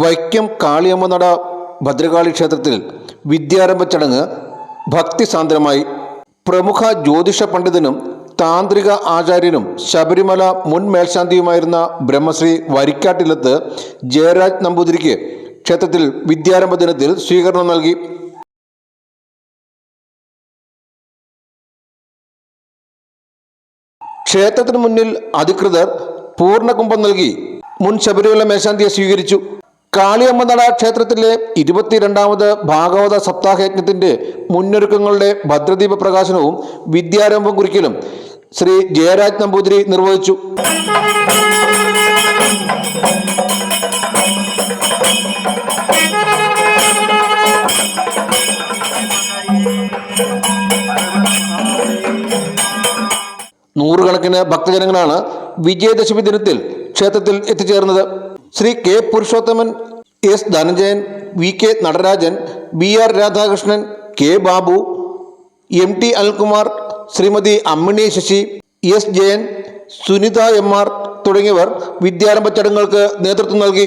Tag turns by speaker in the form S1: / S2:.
S1: വൈക്കം കാളിയമ്മനട ഭദ്രകാളി ക്ഷേത്രത്തിൽ വിദ്യാരംഭ ചടങ്ങ് ഭക്തിസാന്ദ്രമായി പ്രമുഖ ജ്യോതിഷ പണ്ഡിതനും താന്ത്രിക ആചാര്യനും ശബരിമല മുൻ മേൽശാന്തിയുമായിരുന്ന ബ്രഹ്മശ്രീ വരിക്കാട്ടിലത്ത് ജയരാജ് നമ്പൂതിരിക്ക് ക്ഷേത്രത്തിൽ വിദ്യാരംഭ ദിനത്തിൽ സ്വീകരണം നൽകി. ക്ഷേത്രത്തിന് മുന്നിൽ അധികൃതർ പൂർണകുംഭം നൽകി. മുൻ ശബരിമല മേശാന്തിയെ സ്വീകരിച്ചു. കാളിയമ്മനട ക്ഷേത്രത്തിലെ ഇരുപത്തിരണ്ടാമത് ഭാഗവത സപ്താഹയജ്ഞത്തിന്റെ മുന്നൊരുക്കങ്ങളുടെ ഭദ്രദീപ പ്രകാശനവും വിദ്യാരംഭം കുറിക്കലും ശ്രീ ജയരാജ് നമ്പൂതിരി നിർവഹിച്ചു. നൂറുകണക്കിന് ഭക്തജനങ്ങളാണ് വിജയദശമി ദിനത്തിൽ ക്ഷേത്രത്തിൽ എത്തിച്ചേർന്നത്. Shri K Purushothaman S Dhananjayan V K Natarajan B R Radhakrishnan K Babu M T Anilkumar Shrimati Ammini Sasi S Jayan Sunitha M R തുടങ്ങിയവർ വിദ്യാരംഭ ചടങ്ങുകൾക്ക് നേതൃത്വം നൽകി.